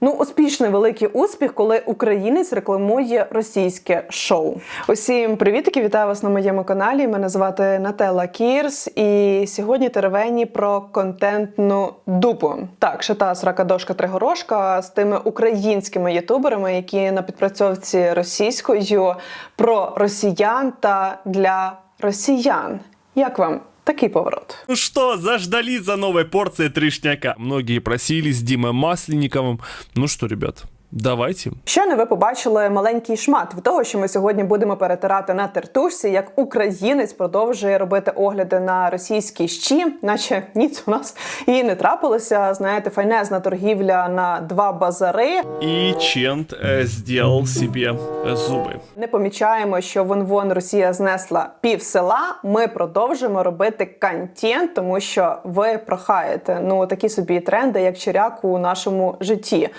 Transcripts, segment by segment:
Ну, успішний великий успіх, коли українець рекламує російське шоу. Усім привітики, вітаю вас на моєму каналі. Мене звати Нателла Кірс, і сьогодні теревені про контентну дупу. Так, шита сракадошка Тригорошка з тими українськими ютуберами, які на підпрацьовці російською про росіян та для росіян. Як вам такий поворот? Ну что, заждались за новой порцией трешняка. Многие просили с Димой Масленниковым. Ну что, ребят, давайте. Щойно ви побачили маленький шмат від того, що ми сьогодні будемо перетирати на тертушці, як українець продовжує робити огляди на російські щі, наче ніц у нас і не трапилося. Знаєте, файнезна торгівля на два базари. И Чент э, сделал себе э, зубы. Не помічаємо, що вон вон Росія знесла пів села. Ми продовжуємо робити контент, тому що ви прохаєте. Ну такі собі тренди, як чиряк у нашому житті.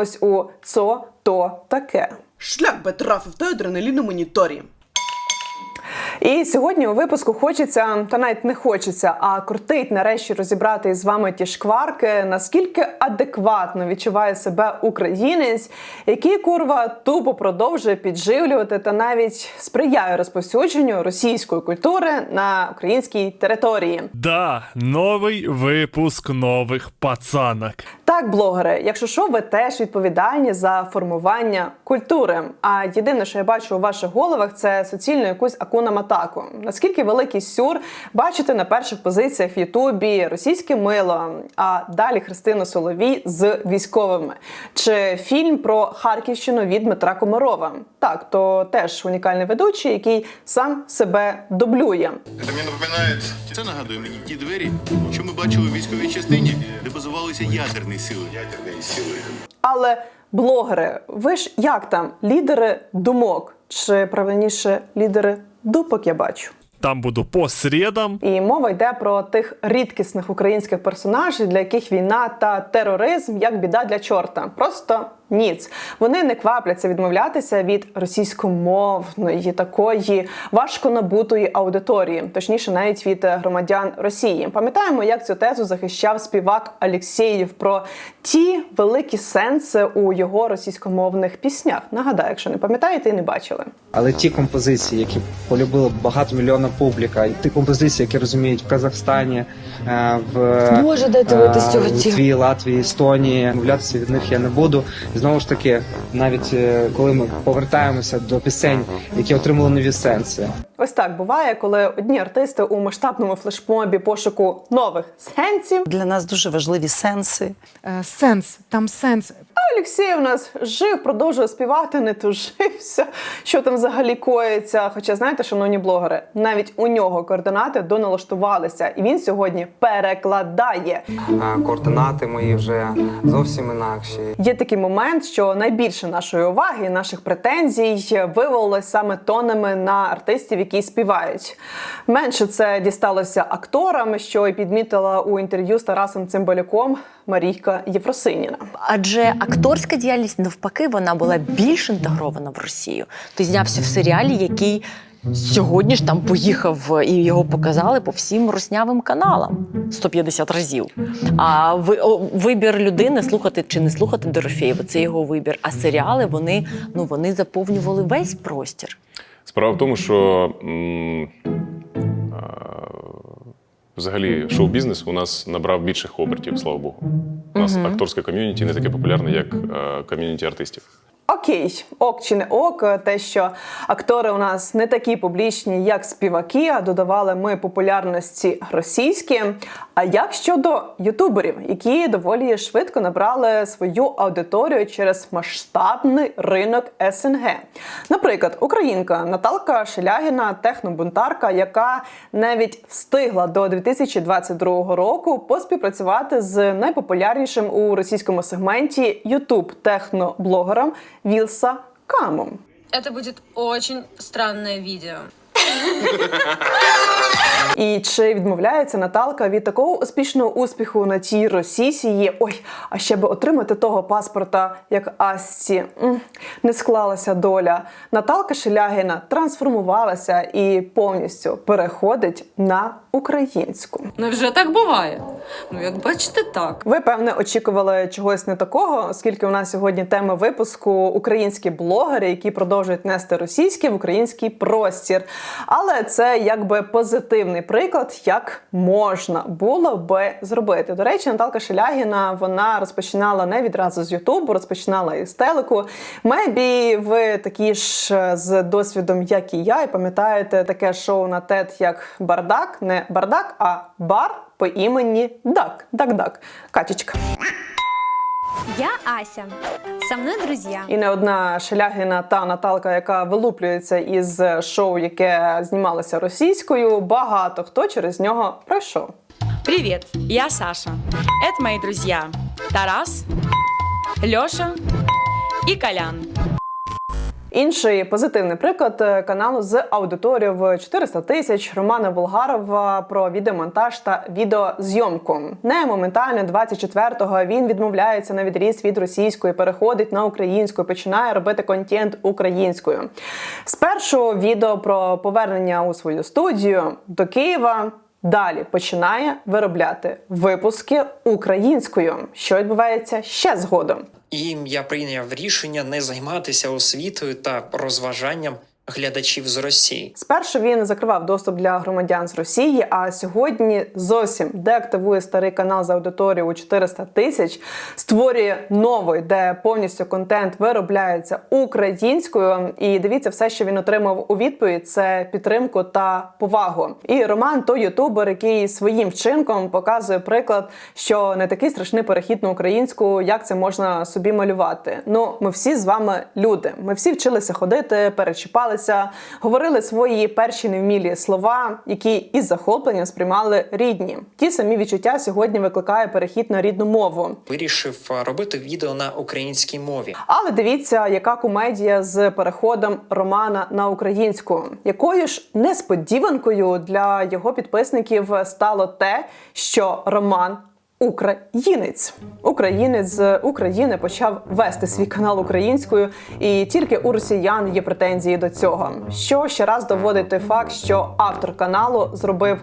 Вриваємось у цо то таке. Шлях би трафив той адреналін у моніторі. І сьогодні у випуску хочеться, та навіть не хочеться, а крутить нарешті розібрати із вами ті шкварки, наскільки адекватно відчуває себе українець, який курва тупо продовжує підживлювати та навіть сприяє розповсюдженню російської культури на українській території. Да, новый выпуск новых пацанок. Так, блогери, якщо що, ви теж відповідальні за формування культури. А єдине, що я бачу у ваших головах, це суцільну якусь акуна матаку. Наскільки великий сюр бачите на перших позиціях в Ютубі російське мило, а далі Христину Соловій з військовими, чи фільм про Харківщину від Дмитра Комарова. Так, то теж унікальний ведучий, який сам себе дублює. Це мені напоминає. Це нагадує мені ті двері, що ми бачили у військовій частині, де базувалися ядерні сили. ядерної сили. Але блогери, ви ж як там лідери думок, чи правильніше лідери дупок, я бачу. Там буду по срідам. І мова йде про тих рідкісних українських персонажів, для яких війна та тероризм як біда для чорта. Просто ніц. Вони не квапляться відмовлятися від російськомовної такої важко набутої аудиторії, точніше, навіть від е, громадян Росії. Пам'ятаємо, як цю тезу захищав співак Алєксєєв про ті великі сенси у його російськомовних піснях. Нагадаю, якщо не пам'ятаєте і не бачили. Але ті композиції, які полюбила багатомільйонна публіка, і ті композиції, які розуміють в Казахстані, е, в Боже, дайте вийти з цього е, Латвії, Естонії, мовлятися від них я не буду. Знову ж таки, навіть е, коли ми повертаємося до пісень, які отримали нові сенси, Ось так буває, коли одні артисти у масштабному флешмобі пошуку нових сенсів. Для нас дуже важливі сенси. Е, сенс, там сенс. А Олексій у нас жив, продовжує співати, не тужився. Що там взагалі коїться? Хоча знаєте, шановні блогери, навіть у нього координати доналаштувалися, і він сьогодні перекладає. Координати мої вже зовсім інакші. Є такий момент, що найбільше нашої уваги, наших претензій вивалилось саме тонами на артистів, які співають. Менше це дісталося акторам, що і підмітила у інтерв'ю з Тарасом Цимбалюком Марійка Єфросиніна. Адже акторська діяльність навпаки вона була більш інтегрована в Росію. Ти знявся в серіалі, який сьогодні ж там поїхав і його показали по всім руснявим каналам 150 разів. А вибір людини слухати чи не слухати Дорофєєва, це його вибір. А серіали вони ну вони заповнювали весь простір. Справа в тому, що м, взагалі шоу-бізнес у нас набрав більших обертів, слава Богу. У нас акторське ком'юніті не таке популярне, як е, ком'юніті артистів. Окей, ок чи не ок, те, що актори у нас не такі публічні, як співаки, а додавали ми популярності російські. А як щодо ютуберів, які доволі швидко набрали свою аудиторію через масштабний ринок СНГ? Наприклад, українка Наталка Шелягіна, технобунтарка, яка навіть встигла до 2022 року поспівпрацювати з найпопулярнішим у російському сегменті ютуб техноблогером Вілса Камом. Это будет очень странное видео. І чи відмовляється Наталка від такого успішного успіху на тій Росії? Ой, а ще би отримати того паспорта, як Асці. Не склалася доля. Наталка Шелягіна трансформувалася і повністю переходить на українську. Невже так буває? Ну, як бачите, так. Ви певне очікували чогось не такого, оскільки у нас сьогодні тема випуску українські блогери, які продовжують нести російське в український простір. Але це якби позитивний приклад, як можна було би зробити. До речі, Наталка Шелягіна вона розпочинала не відразу з Ютубу, розпочинала із телеку. Мебі ви такі ж е, з досвідом, як і я, і пам'ятаєте таке шоу на ТЕД, як Бардак, не бардак, а бар по імені Дак. Дак-дак. Катічка. Я Ася. Со мною друзі. І не одна Шелягіна та Наталка, яка вилуплюється із шоу, яке знімалося російською. Багато хто через нього пройшов. Привіт, я Саша. Это мої друзі Тарас, Льоша і Колян. Інший позитивний приклад е, каналу з аудиторією в 400 тисяч Романа Болгарова про відеомонтаж та відеозйомку. Не моментально 24-го він відмовляється на відріз від російської, переходить на українську, починає робити контент українською. Спершу відео про повернення у свою студію до Києва. Далі починає виробляти випуски українською, що відбувається ще згодом. І я прийняв рішення не займатися освітою та розважанням глядачів з Росії. Спершу він закривав доступ для громадян з Росії, а сьогодні зовсім деактивує старий канал з аудиторією у 400 тисяч, створює новий, де повністю контент виробляється українською. І дивіться, все, що він отримав у відповідь, це підтримку та повагу. І Роман то ютубер, який своїм вчинком показує приклад, що не такий страшний перехід на українську, як це можна собі малювати. Ну, ми всі з вами люди. Ми всі вчилися ходити, перечіпалися, говорили свої перші невмілі слова, які із захопленням сприймали рідні. Ті самі відчуття сьогодні викликає перехід на рідну мову. Вирішив робити відео на українській мові. Але дивіться, яка комедія з переходом Романа на українську, якою ж несподіванкою для його підписників стало те, що Роман. Українець, українець з України почав вести свій канал українською, і тільки у росіян є претензії до цього. Що ще раз доводить той факт, що автор каналу зробив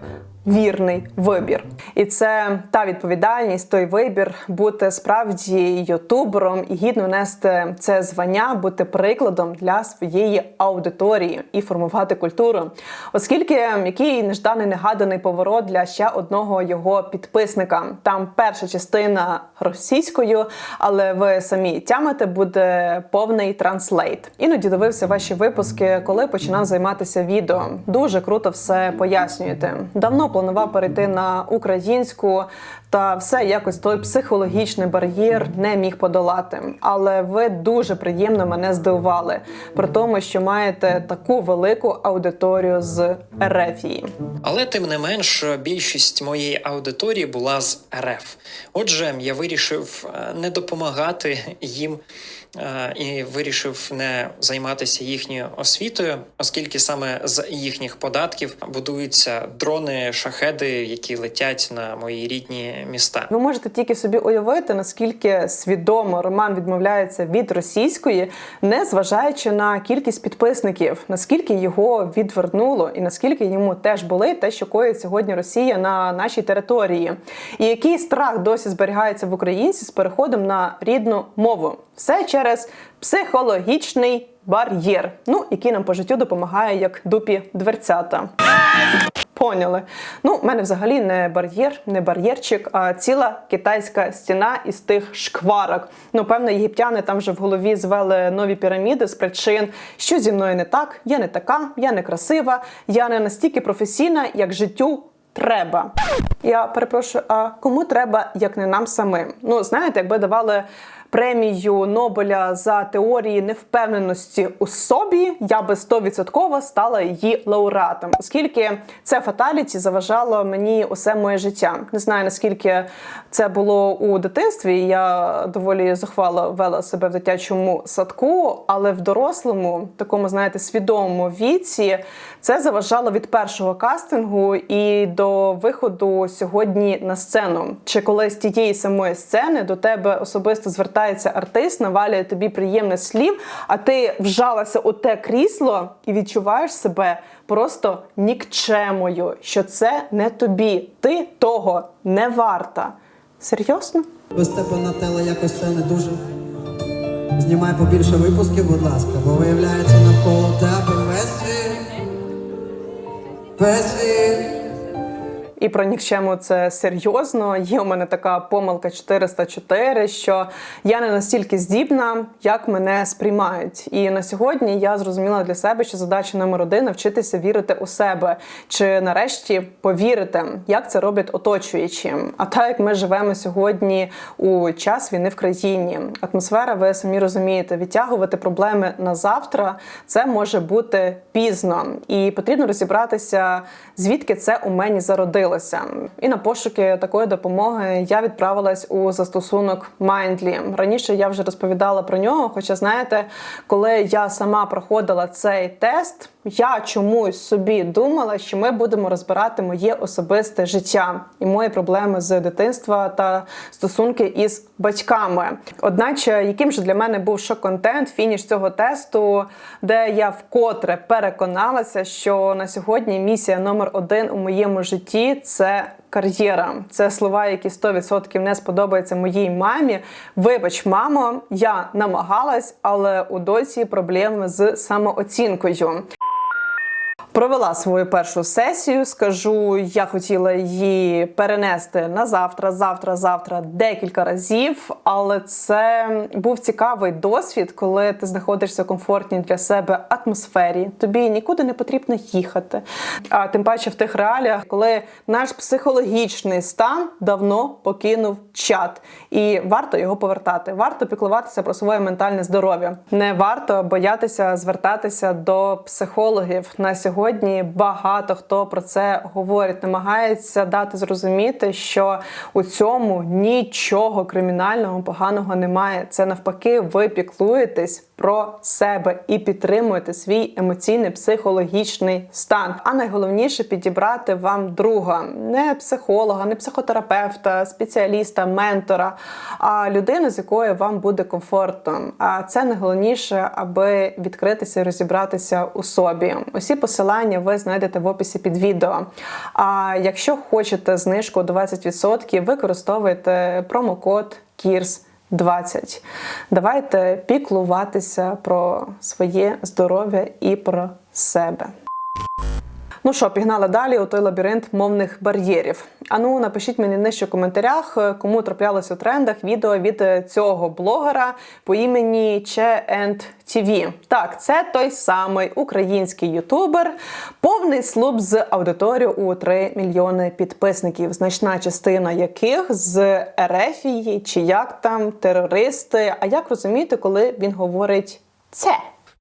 вірний вибір. І це та відповідальність, той вибір бути справді ютубером і гідно нести це звання, бути прикладом для своєї аудиторії і формувати культуру. Оскільки який нежданий негаданий поворот для ще одного його підписника. Там перша частина російською, але ви самі тямите, буде повний транслейт. Іноді дивився ваші випуски, коли починав займатися відео. Дуже круто все пояснюєте. Давно планував перейти на українську, та все якось той психологічний бар'єр не міг подолати. Але ви дуже приємно мене здивували при тому, що маєте таку велику аудиторію з Ерефії. Але тим не менш, більшість моєї аудиторії була з РФ. Отже, я вирішив е, не допомагати їм і вирішив не займатися їхньою освітою, оскільки саме з їхніх податків будуються дрони, шахеди, які летять на мої рідні міста. Ви можете тільки собі уявити, наскільки свідомо Роман відмовляється від російської, не зважаючи на кількість підписників, наскільки його відвернуло, і наскільки йому теж були те, що коїть сьогодні Росія на нашій території, і який страх досі зберігається в українці з переходом на рідну мову. Все через психологічний бар'єр, ну який нам по життю допомагає як дупі дверцята. Поняли. Ну, в мене взагалі не бар'єр, не бар'єрчик, а ціла китайська стіна із тих шкварок. Ну, певно, єгиптяни там вже в голові звели нові піраміди з причин, що зі мною не так, я не така, я не красива, я не настільки професійна, як життю. Треба. Я перепрошую, а кому треба, як не нам самим? Ну, знаєте, якби давали премію Нобеля за теорії невпевненості у собі, я би стовідсотково стала її лауреатом, оскільки це фаталіті заважало мені усе моє життя. Не знаю наскільки це було у дитинстві. Я доволі зухвало вела себе в дитячому садку, але в дорослому, такому знаєте, свідомому віці це заважало від першого кастингу і до виходу сьогодні на сцену. Чи коли з тієї самої сцени до тебе особисто звертається артист, навалює тобі приємних слів, а ти вжалася у те крісло і відчуваєш себе просто нікчемою, що це не тобі. Ти того не варта. Серйозно? Без тебе на теле якось все не дуже. Знімай побільше випусків, будь ласка, бо виявляється навколо тебе весь світ. Весь світ. І про нікчему це серйозно. Є у мене така помилка 404, що я не настільки здібна, як мене сприймають. І на сьогодні я зрозуміла для себе, що задача номер один навчитися вірити у себе, чи нарешті повірити, як це роблять оточуючі. А так як ми живемо сьогодні у час війни в країні, атмосфера, ви самі розумієте, відтягувати проблеми на завтра це може бути пізно, і потрібно розібратися, звідки це у мені зародилося. І на пошуки такої допомоги я відправилась у застосунок Mindly. Раніше я вже розповідала про нього. Хоча, знаєте, коли я сама проходила цей тест, я чомусь собі думала, що ми будемо розбирати моє особисте життя і мої проблеми з дитинства та стосунки із батьками. Одначе, яким же для мене був шок-контент, фініш цього тесту, де я вкотре переконалася, що на сьогодні місія номер один у моєму житті це кар'єра. Це слова, які 100% не сподобаються моїй мамі. Вибач, мамо, я намагалась, але у доці проблеми з самооцінкою. Провела свою першу сесію. Скажу, я хотіла її перенести на завтра, завтра, завтра декілька разів. Але це був цікавий досвід, коли ти знаходишся в комфортній для себе атмосфері. Тобі нікуди не потрібно їхати. А тим паче в тих реаліях, коли наш психологічний стан давно покинув чат, і варто його повертати. Варто піклуватися про своє ментальне здоров'я. Не варто боятися звертатися до психологів на сьогодні. Багато хто про це говорить, намагається дати зрозуміти, що у цьому нічого кримінального поганого немає. Це навпаки, ви піклуєтесь про себе і підтримуєте свій емоційний психологічний стан. А найголовніше підібрати вам друга, не психолога, не психотерапевта, спеціаліста, ментора, а людину, з якою вам буде комфортно. А це найголовніше, аби відкритися і розібратися у собі. Усі посилання ви знайдете в описі під відео. А якщо хочете знижку 20%, використовуйте промокод KIRS 20. Давайте піклуватися про своє здоров'я і про себе. Ну що, пігнали далі у той лабіринт мовних бар'єрів. Ану, напишіть мені нижче в коментарях, е, кому траплялось у трендах відео від е, цього блогера по імені TV. Так, це той самий український ютубер, повний слуп з аудиторією у 3 мільйони підписників, значна частина яких з Ерефії чи як там терористи. А як розуміти, коли він говорить це?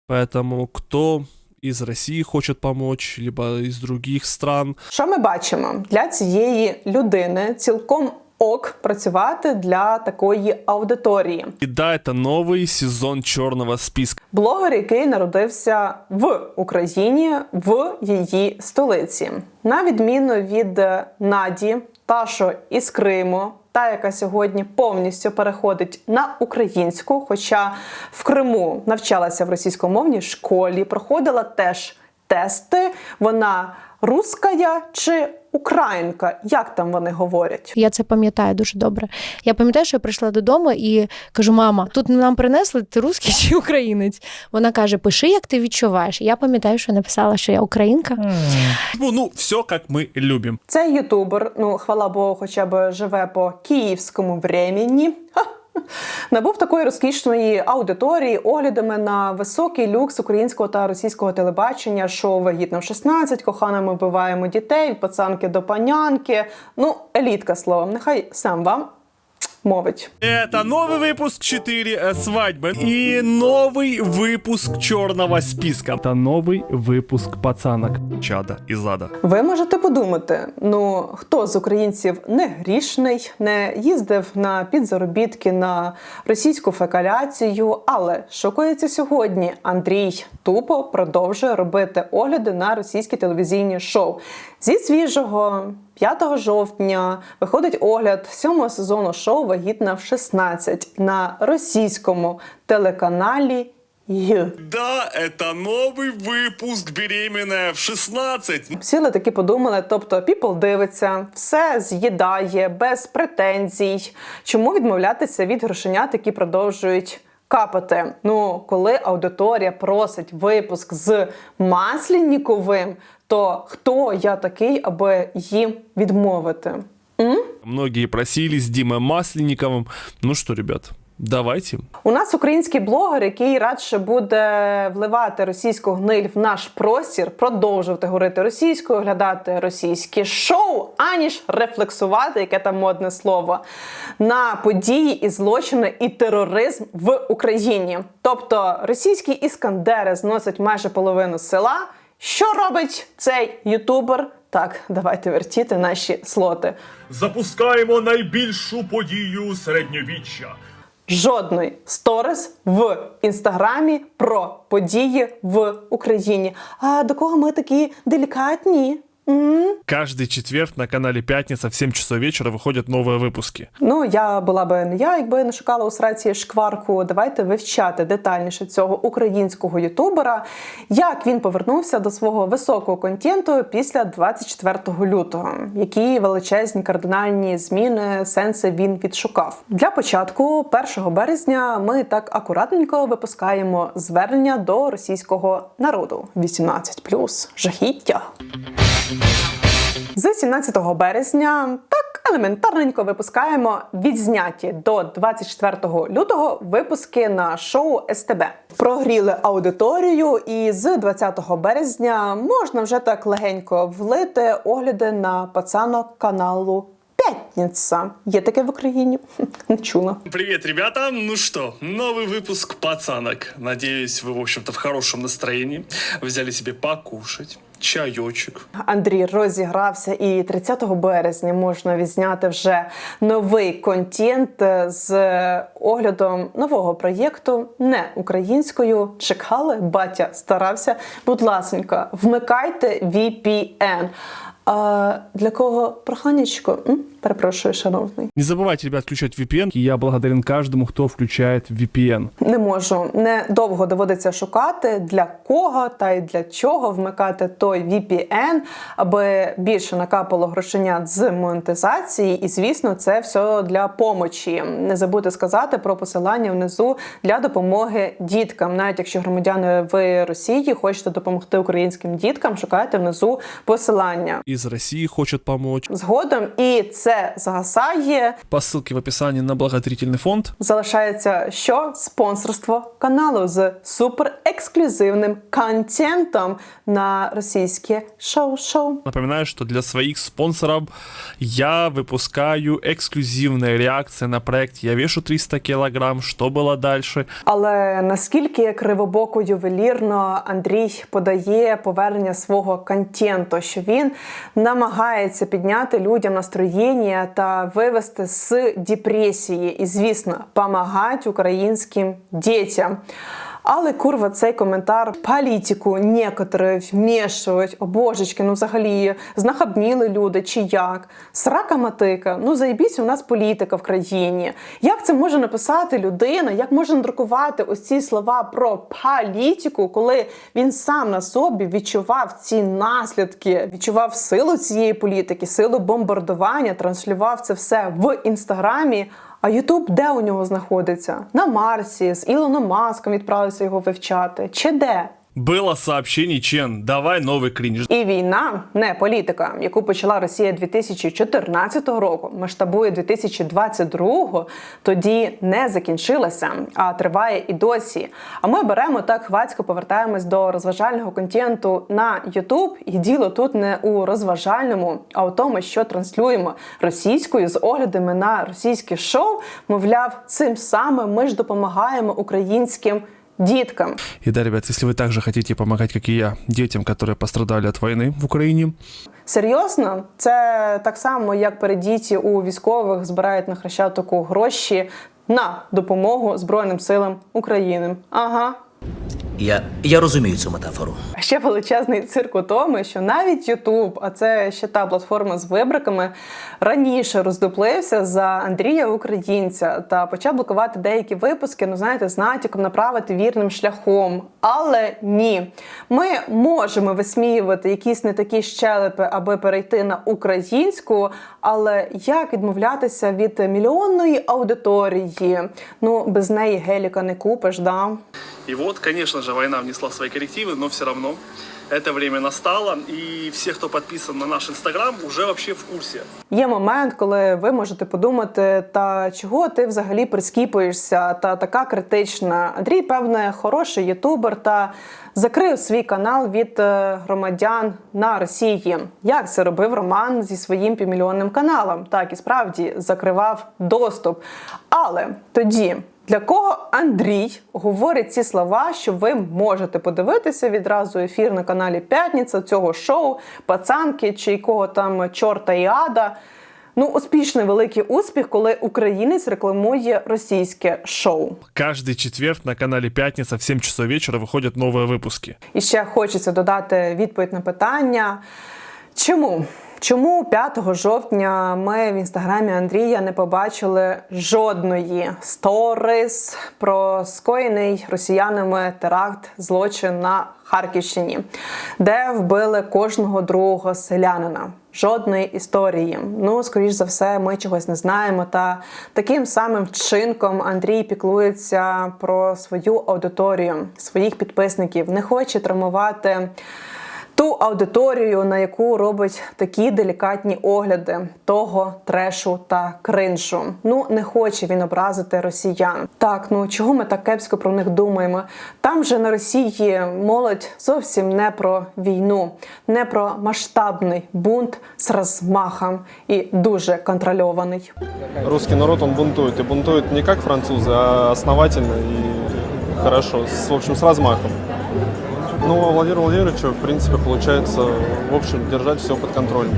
Поэтому кто из России хочет помочь, либо из других стран. Що ми бачимо для цієї людини цілком ок працювати для такої аудиторії. И да, это новый сезон черного списка. Блогер, який народився в Україні в її столиці, на відміну від Наді, та що із Криму, та яка сьогодні повністю переходить на українську, хоча в Криму навчалася в російськомовній школі, проходила теж тести. Вона руская чи українка? Як там вони говорять? Я це пам'ятаю дуже добре. Я пам'ятаю, що я прийшла додому і кажу: мама, тут нам принесли ти русський чи українець. Вона каже: Пиши, як ти відчуваєш. Я пам'ятаю, що написала, що я українка. Ну, ну, все как мы любим. Цей ютубер, ну хвала Богу, хоча б живе по київському времені. Ха! Набув такої розкішної аудиторії оглядами на високий люкс українського та російського телебачення, шоу «Вагітна в 16», кохана, ми вбиваємо дітей, пацанки до панянки. Ну, елітка словом, нехай сам вам мовить. Это новый выпуск 4 свадьбы и новый выпуск черного списка. Это новый выпуск пацанок. Чада и зада. Ви можете подумати: ну хто з українців не грішний, не їздив на підзаробітки на російську фекаляцію, але шокується сьогодні. Андрій тупо продовжує робити огляди на російські телевізійні шоу. Зі свіжого 5 жовтня виходить огляд сьомого сезону шоу Вагітна в 16 на російському телеканалі. Ю. Да, это новый выпуск «Беременная в 16». Сіли таки подумали, тобто People дивиться, все з'їдає без претензій. Чому відмовлятися від грошенят, які продовжують капати? Ну, коли аудиторія просить випуск з Масленніковим, то хто я такий, аби їм відмовити? М? Многие просили с Димой Масленниковым. Ну что, ребят, давайте. У нас український блогер, який радше буде вливати російську гниль в наш простір, продовжувати говорити російською, оглядати російські шоу, аніж рефлексувати, яке там модне слово, на події і злочини і тероризм в Україні. Тобто російські іскандери зносять майже половину села. Що робить цей ютубер? Так, давайте вертіти наші слоти. Запускаємо найбільшу подію середньовіччя. жодної сторіс в інстаграмі про події в Україні. А до кого ми такі делікатні? М? Каждый четверг на канале Пятница в 7 часов вечера выходят новые выпуски. Ну, я була би не я, якби не шукала у сраці шкварку. Давайте вивчати детальніше цього українського ютубера, як він повернувся до свого високого контенту після 24 лютого, які величезні кардинальні зміни, сенси він відшукав. Для початку, 1 березня, ми так акуратненько випускаємо звернення до російського народу 18+, жахіття. З 17 березня так елементарненько випускаємо відзняті до 24 лютого випуски на шоу СТБ. Прогріли аудиторію, і з 20 березня можна вже так легенько влити огляди на пацанок каналу П'ятниця. Є таке в Україні? Не чула. Привет, ребята! Ну что, новый выпуск «Пацанок». Надеюсь, вы, в общем-то, в хорошем настроении. Взяли себе покушать, чаечек. Андрій розігрався, і 30 березня можна відзняти вже новий контент з оглядом нового проєкту не українською. Чекали, батя старався. Будь ласка, вмикайте VPN. А для кого проханечко? Перепрошую, шановний. Не забывайте, ребят, включать VPN. Я благодарен каждому, кто включает VPN. Не можу не довго доводиться шукати для кого та й для чого вмикати той VPN, аби більше накапало грошенят з монетизації. І звісно, це все для помочі. Не забудьте сказати про посилання внизу для допомоги діткам. Навіть якщо громадяни в Росії хочете допомогти українським діткам, шукайте внизу посилання. Из России хочет помочь. Згодом і це згасає. По ссылке в описании на благотворительный фонд. Залишається що спонсорство каналу з суперексклюзивним контентом на російське шоу-шоу. Напоминаю, что для своих спонсоров я выпускаю эксклюзивные реакции на проект «Я вешу 300 килограмм. Что было дальше?» Але наскільки кривобоко ювелірно Андрій подає повернення свого контенту, що він намагається підняти людям настроєння та вивести з депресії, і звісно, допомагати українським дітям. Але курва, цей коментар політику некоторі вмішують. О божечки, ну взагалі знахабніли люди чи як? Срака матика, ну заєбісь, у нас політика в країні. Як це може написати людина? Як може надрукувати ось ці слова про політику, коли він сам на собі відчував ці наслідки, відчував силу цієї політики, силу бомбардування, транслював це все в інстаграмі. А Ютуб де у нього знаходиться? На Марсі з Ілоном Маском відправився його вивчати. Чи де? Было сообщение, Чен, давай новый кринж. І війна не політика, яку почала Росія 2014 року, масштабує 2022, тоді не закінчилася, а триває і досі. А ми беремо так хвацько повертаємось до розважального контенту на YouTube. І діло тут не у розважальному, а у тому, що транслюємо російською з оглядами на російське шоу. Мовляв, цим самим ми ж допомагаємо українським діткам. И да, ребят, если вы также хотите помогать, как и я, детям, которые пострадали от войны в Украине, Серйозно, це так само, як передіті у військових збирають на хрещатику гроші на допомогу Збройним силам України. Ага. Я, я розумію цю метафору. Ще величезний цирк у тому, що навіть YouTube, а це ще та платформа з вибриками, раніше роздуплився за Андрія Українця та почав блокувати деякі випуски, ну знаєте, з натяком направити вірним шляхом. Але ні, ми можемо висміювати якісь не такі щелепи, аби перейти на українську. Але як відмовлятися від мільйонної аудиторії? Ну без неї геліка не купиш, да? И вот, конечно же, война внесла свои коррективы, но все равно это время настало, и все, кто подписан на наш Инстаграм, уже вообще в курсе. Є момент, коли ви можете подумати, та чого ти взагалі прискіпуєшся, та така критична. Андрій, певне, хороший ютубер та закрив свій канал від е, громадян на Росії. Як це робив Роман зі своїм півмільйонним каналом? Так і справді закривав доступ. Але тоді. Для кого Андрій говорить ці слова, що ви можете подивитися відразу ефір на каналі П'ятниця цього шоу, пацанки чи якого там чорта і ада. Ну, успішний великий успіх, коли українець рекламує російське шоу. Каждый четверг на канале Пятница в 7 часов вечера выходят новые выпуски. І ще хочеться додати відповідь на питання. Чому? Чому 5 жовтня ми в інстаграмі Андрія не побачили жодної сторіс про скоєний росіянами теракт злочин на Харківщині, де вбили кожного другого селянина? Жодної історії. Ну, скоріш за все, ми чогось не знаємо. Та таким самим вчинком Андрій піклується про свою аудиторію, своїх підписників, не хоче травмувати ту аудиторію, на яку робить такі делікатні огляди того трешу та кринжу. Ну не хоче він образити росіян. Так, ну чого ми так кепсько про них думаємо? Там же на Росії молодь зовсім не про війну, не про масштабний бунт з розмахом і дуже контрольований. Русский народ, он бунтует. И бунтует не как французы, а основательно и хорошо, в общем, с размахом. Ну, а Владимиру Владимировичу, в принципе, получается, в общем, держать все под контролем.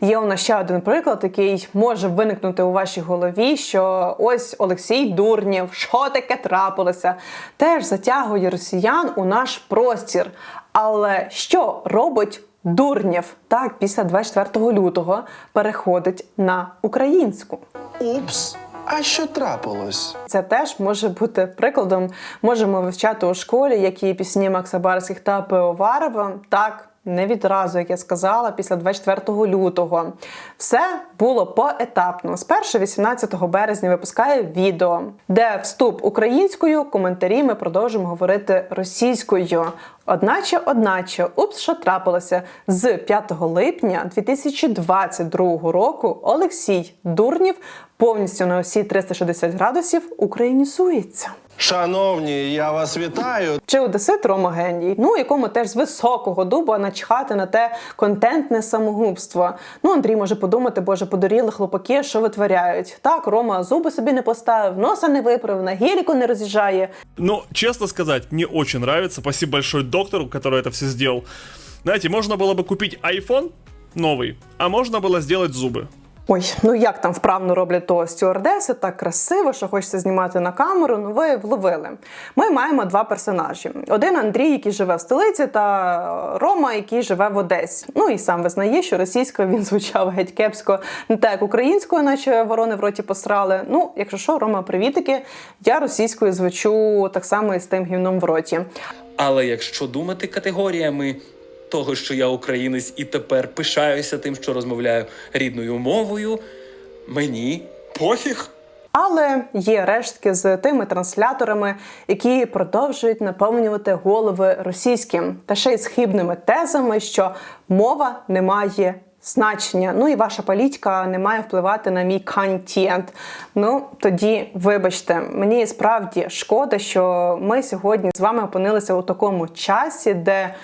Є у нас ще один приклад, який може виникнути у вашій голові, що ось Олексій Дурнєв, що таке трапилося, теж затягує росіян у наш простір. Але що робить Дурнєв так після 24 лютого переходить на українську? Упс, а що трапилось? Це теж може бути прикладом. Можемо вивчати у школі, які пісні Макса Барських та Пеоварова. Так, не відразу, як я сказала, після 24 лютого. Все було поетапно. Спершу 18 березня випускає відео, де вступ українською, коментарі ми продовжимо говорити російською. Одначе, одначе, упс, що трапилося з 5 липня 2022 року. Олексій Дурнів повністю на осі 360 градусів українізується. Шановні, я вас вітаю. Чи одесит Рома геній, ну якому теж з високого дуба начхати на те контентне самогубство. Ну Андрій може подумати, боже, подоріли хлопаки, що витворяють. Так, Рома зуби собі не поставив, носа не виправив, на геліку не роз'їжджає. Ну, честно сказать, мне очень нравится. Спасибо большое доктору, который это все сделал. Знаете, можно было бы купить iPhone новый, а можно было сделать зубы. Ой, ну як там вправно роблять то стюардеси, так красиво, що хочеться знімати на камеру. Ну ви вловили. Ми маємо два персонажі: один Андрій, який живе в столиці, та Рома, який живе в Одесі. Ну і сам визнає, що російською він звучав геть кепсько, не так українською, наче ворони в роті посрали. Ну, якщо що, Рома, привітики, я російською звучу так само і з тим гівном в роті. Але якщо думати категоріями того, що я українець і тепер пишаюся тим, що розмовляю рідною мовою, мені пофіг. Але є рештки з тими трансляторами, які продовжують наповнювати голови російським та ще й з хибними тезами, що мова не має значення. Ну і ваша політика не має впливати на мій контент. Ну тоді, вибачте, мені справді шкода, що ми сьогодні з вами опинилися у такому часі, де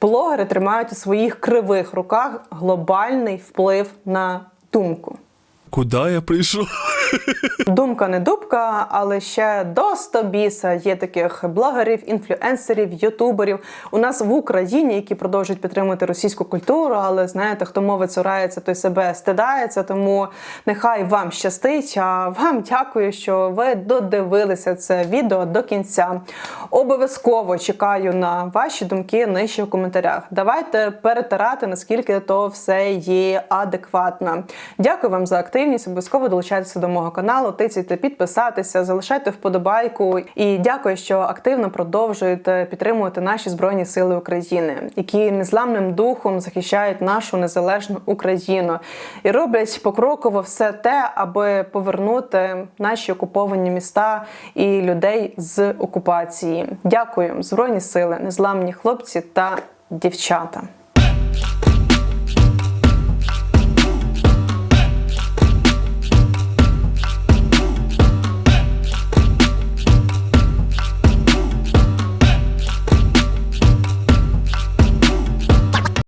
блогери тримають у своїх кривих руках глобальний вплив на думку. Куди я прийшов? Думка не дубка, але ще до 100 біса є таких блогерів, інфлюенсерів, ютуберів у нас в Україні, які продовжують підтримувати російську культуру. Але знаєте, хто мови цурається, той себе стидається. Тому нехай вам щастить. А вам дякую, що ви додивилися це відео до кінця. Обов'язково чекаю на ваші думки нижче в коментарях. Давайте перетирати, наскільки то все є адекватно. Дякую вам за активність. Обов'язково долучайтеся до мого каналу, тицяйте підписатися, залишайте вподобайку. І дякую, що активно продовжуєте підтримувати наші збройні сили України, які незламним духом захищають нашу незалежну Україну і роблять покроково все те, аби повернути наші окуповані міста і людей з окупації. Дякую, збройні сили, незламні хлопці та дівчата.